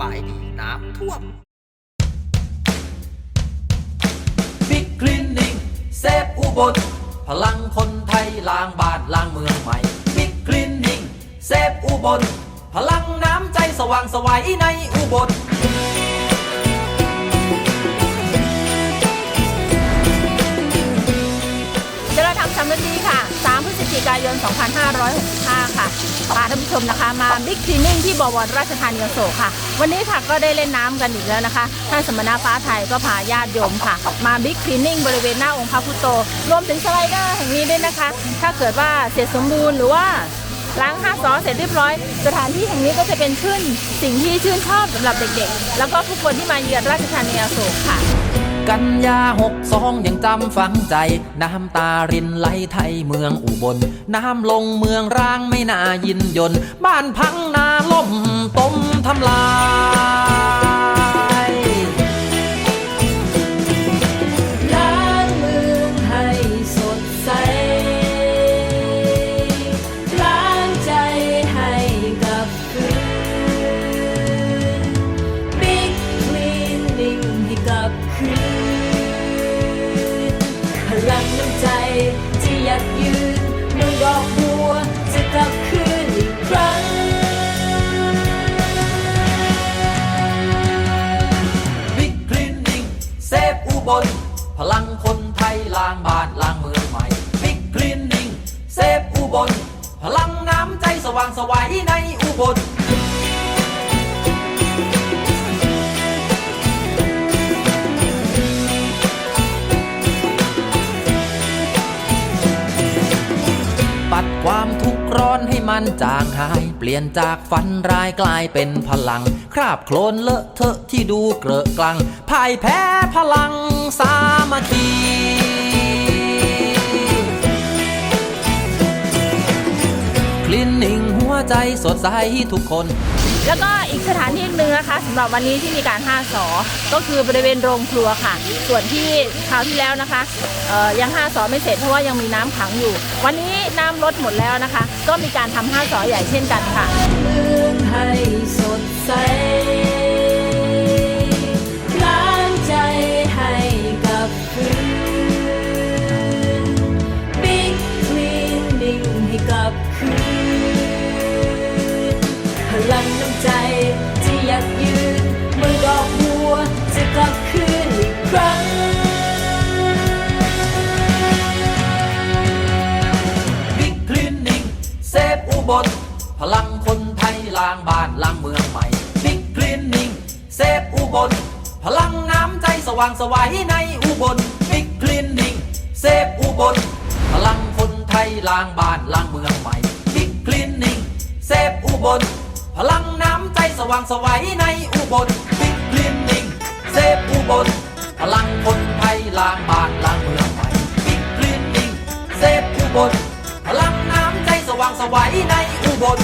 บายดีน้ำท่วม บิ๊กคลีนนิ่งเซฟอุบล พลังคนไทยล้างบ้านล้างเมืองใหม่ บิ๊กคลีนนิ่งเซฟอุบล พลังน้ำใจสว่างสวัยในอุบลเดี๋ยวเราทำสำเร็จดีค่ะ ศจิกายน 2565 ค่ะพาท่านผู้ชมนะคะมาบิ๊กคลีนิ่งที่บวรราชธานีอโศกค่ะ วันนี้ค่ะก็ได้เล่นน้ำกันอีกแล้วนะคะท่านสมณฟ้าไทยก็พาญาติโยมค่ะ มาบิ๊กคลีนิ่งบริเวณหน้าองค์พระพุทโธรวมถึงสไลเดอร์แห่งนี้ด้วยนะคะ ถ้าเกิดว่าเสร็จสมบูรณ์หรือว่าล้างห้าซอเสร็จเรียบร้อย สถานที่แห่งนี้ก็จะเป็นชื่นสิ่งที่ชื่นชอบสำหรับเด็กๆ แล้วก็ผู้คนที่มาเยือนราชธานีอโศกค่ะ กันยาหกสองยังจำฝังใจ น้ำตารินไหลไทยเมืองอุบล น้ำลงเมืองร้างไม่น่ายินยน บ้านพังนาล่มต้ม ยืนเมืองดอกบัวจะกลับคืนอีกครั้ง บิ๊กคลีนนิ่งเซฟอุบล พลังคนไทยล้างบ้านล้างเมืองใหม่ บิ๊กคลีนนิ่งเซฟอุบล พลังน้ำใจสว่างสวัยในอุบล มันจางหาย เปลี่ยนจากฝันร้ายกลายเป็นพลัง คราบโคลนเลอะเทอะที่ดูเกลอะกลังพ่ายแพ้พลังสามัคคีคลินนิ่ง หัวใจสดใสทุกคน แล้วก็อีกสถานที่หนึ่งนะคะสำหรับวันนี้ที่มีการห้าสอก็คือบริเวณโรงครัวค่ะ ส่วนที่คราวที่แล้วนะคะเอ่อยังห้าสอไม่เสร็จเพราะว่ายังมีน้ำขังอยู่ วันนี้น้ำลดหมดแล้วนะคะ ก็มีการทำห้าสอใหญ่เช่นกันค่ะเมืองให้สดใสล้างใจให้กลับคืน Big Cleaning ให้กลับคืน บลพลังคนไทยล้างบ้านล้างเมืองใหม่บิ๊กคลีนนิ่งเซฟอุบล พลังน้ำใจสว่างสวัยในอุบลบิ๊กคลีนนิ่งเซฟอุบล พลังคนไทยล้างบ้านล้างเมืองใหม่บิ๊กคลีนนิ่งเซฟอุบล พลังน้ำใจสว่างสวัยในอุบล สวัยในอุบล